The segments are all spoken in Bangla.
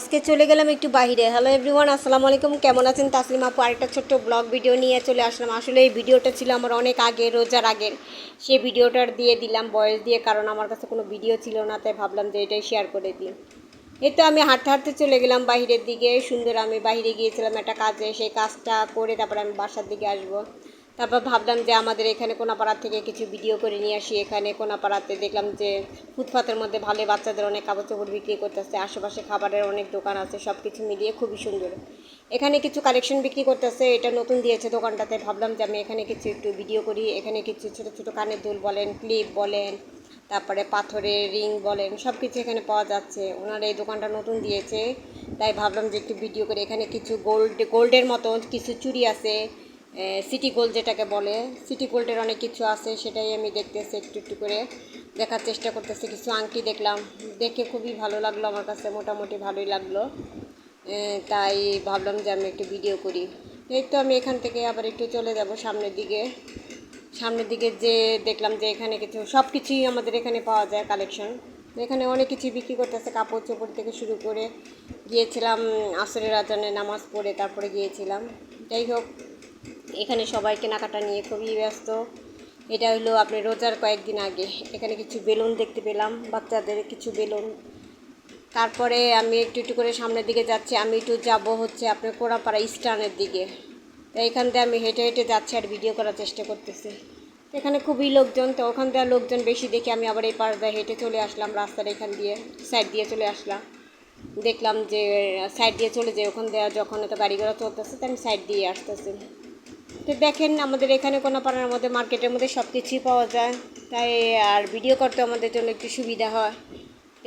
আজকে চলে গেলাম একটু বাইরে। হ্যালো এভরিওয়ান আসসালামু আলাইকুম। কেমন আছেন? তাসলিম আপু, আরেকটা ছোট্ট ব্লগ ভিডিও নিয়ে চলে আসলাম। আসলে এই ভিডিওটা ছিল আমার অনেক আগে, রোজার আগের সেই ভিডিওটার দিয়ে দিলাম, বয়স দিয়ে, কারণ আমার কাছে কোনো ভিডিও ছিল না, তাই ভাবলাম যে এটাই শেয়ার করে দিই। এই তো আমি হাঁটতে হাঁটতে চলে গেলাম বাইরের দিকে। সুন্দর আমি বাইরে গিয়েছিলাম একটা কাজে। সেই কাজটা করে তারপরে আমি বাসার দিকে আসব। তারপর ভাবলাম যে আমাদের এখানে কোনাপাড়া থেকে কিছু ভিডিও করে নিয়ে আসি। এখানে কোনাপাড়াতে দেখলাম যে ফুটপাতের মধ্যে ভালো বাচ্চাদের অনেক কাপড় চোপড় বিক্রি করতেছে। আশেপাশে খাবারের অনেক দোকান আছে সব কিছু মিলিয়ে খুবই সুন্দর। এখানে কিছু কালেকশন বিক্রি করতেছে, এটা নতুন দিয়েছে দোকানটাতে। ভাবলাম যে আমি এখানে কিছু একটু ভিডিও করি। এখানে কিছু ছোটো ছোটো কানের দুল বলেন ক্লিপ বলেন, তারপরে পাথরের রিং বলেন সব কিছু এখানে পাওয়া যাচ্ছে। ওনার এই দোকানটা নতুন দিয়েছে, তাই ভাবলাম যে একটু ভিডিও করে। এখানে কিছু গোল্ড গোল্ডের মতো কিছু চুড়ি আছে। সিটি গোল্ড যেটাকে বলে সিটি গোল্ডের অনেক কিছু আছে, সেটাই আমি দেখতেছি একটু একটু করে। দেখার চেষ্টা করতেছি, কিছু আংটি দেখলাম। দেখে খুবই ভালো লাগল আমার কাছে, মোটামুটি ভালোই লাগল। তাই ভাবলাম যে আমি একটু ভিডিও করি। এই তো আমি এখান থেকে আবার একটু চলে যাব সামনের দিকে। সামনের দিকে যে দেখলাম যে এখানে কিছু, সব কিছুই আমাদের এখানে পাওয়া যায় কালেকশন এখানে অনেক কিছু বিক্রি করতেছে, কাপড় চোপড় থেকে শুরু করে। গিয়েছিলাম আসরের আজানে নামাজ পড়ে, তারপরে গিয়েছিলাম। যাই হোক এখানে সবাই কেনাকাটা নিয়ে খুবই ব্যস্ত। এটা হলো আপনি রোজার কয়েকদিন আগে। এখানে কিছু বেলুন দেখতে পেলাম, বাচ্চাদের কিছু বেলুন। তারপরে আমি একটু একটু করে সামনের দিকে যাচ্ছি। আমি একটু যাব হচ্ছে আপনার কোড়াপাড়া স্টানের দিকে। তো এখান থেকে আমি হেঁটে হেঁটে যাচ্ছি আর ভিডিও করার চেষ্টা করতেছি। এখানে খুবই লোকজন, তো ওখান থেকে লোকজন বেশি দেখে আমি আবার এই পাশ দিয়ে হেঁটে চলে আসলাম, রাস্তার এখান দিয়ে সাইড দিয়ে চলে আসলাম। দেখলাম যে সাইড দিয়ে চলে যায়, ওখান দিয়ে যখন তো গাড়ি ঘোড়া চলতেছে, তো আমি সাইড দিয়ে আসতেছি। তো দেখেন, আমাদের এখানে কোনো পাড়ার মধ্যে, মার্কেটের মধ্যে সব কিছুই পাওয়া যায়। তাই আর ভিডিও করতে আমাদের জন্য একটু সুবিধা হয়।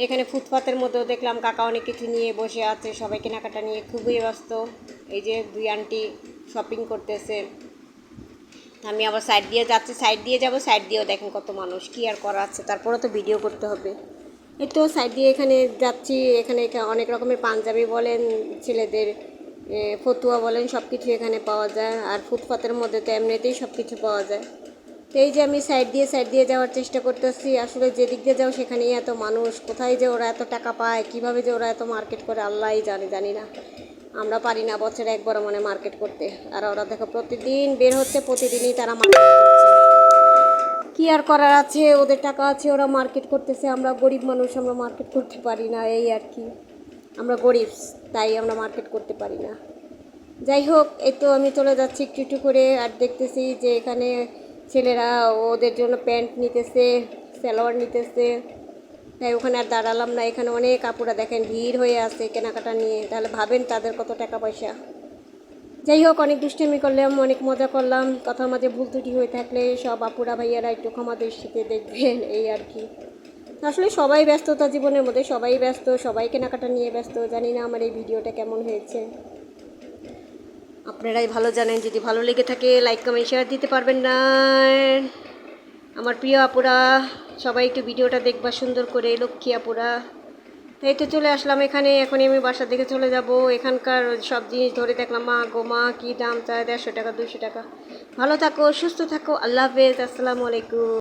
এখানে ফুটপাতের মধ্যেও দেখলাম, কাকা অনেক কিছু নিয়ে বসে আছে। সবাই কেনাকাটা নিয়ে খুবই ব্যস্ত। এই যে দুই আন্টি শপিং করতেছে। আমি আবার সাইড দিয়ে যাচ্ছি। সাইড দিয়ে যাব সাইড দিয়েও দেখেন কত মানুষ। কি আর করা আছে? তারপরে তো ভিডিও করতে হবে। এই তো সাইড দিয়ে এখানে যাচ্ছি। এখানে অনেক রকমের পাঞ্জাবি বলেন, ছেলেদের ফতুয়া বলেন সব কিছু এখানে পাওয়া যায়। আর ফুটপাতের মধ্যে তো এমনিতেই সব কিছু পাওয়া যায়। তো এই যে আমি সাইড দিয়ে সাইড দিয়ে যাওয়ার চেষ্টা করতেছি, আসলে যেদিক দিয়ে যাও সেখানেই এত মানুষ, কোথায় যে ওরা এত টাকা পায়, কীভাবে যে ওরা এত মার্কেট করে, আল্লাহই জানে, জানি না। আমরা পারি না বছরে একবার মানে মার্কেট করতে। আর ওরা দেখো প্রতিদিন বের হচ্ছে, প্রতিদিনই তারা মার্কেট করছে। কি আর করার আছে? ওদের টাকা আছে, ওরা মার্কেট করতেছে। আমরা গরিব মানুষ, আমরা মার্কেট করতে পারি না, এই আর কি। আমরা গরিব, তাই আমরা মার্কেট করতে পারি না। যাই হোক, এই তো আমি চলে যাচ্ছি একটু একটু করে আর দেখতেছি যে এখানে ছেলেরা ওদের জন্য প্যান্ট নিতেছে, সালোয়ার নিতেছে। তাই ওখানে আর দাঁড়ালাম না। এখানে অনেক কাপড়া দেখেন ভিড় হয়ে আছে কেনাকাটা নিয়ে। তাহলে ভাবেন তাদের কত টাকা পয়সা। যাই হোক, অনেক দুষ্টামি করলাম, অনেক মজা করলাম। কথার মাঝে ভুল ত্রুটি হয়ে থাকলে সব আপুরা ভাইয়ারা একটু ক্ষমা দৃষ্টিতে দেখবেন, এই আর কি। আসলে সবাই ব্যস্ততা জীবনের মধ্যে সবাই ব্যস্ত, সবাই কেনাকাটা নিয়ে ব্যস্ত। জানি না আমার এই ভিডিওটা কেমন হয়েছে। আপনারাই ভালো জানেন, যদি ভালো লেগে থাকে লাইক কমেন্ট শেয়ার দিতে পারবেন না। আমার প্রিয় আপুরা, সবাই একটু ভিডিওটা দেখবা সুন্দর করে, লক্ষ্মী আপুরা। এই তো চলে আসলাম এখানে, এখনই আমি বাসার দিকে চলে যাব। এখানকার সব জিনিস ধরে দেখলাম, মা গো, মা কী দাম চায়? দেড়শো টাকা দুশো টাকা। ভালো থাকো, সুস্থ থাকো, আল্লাহ হাফেজ, আসসালামু আলাইকুম।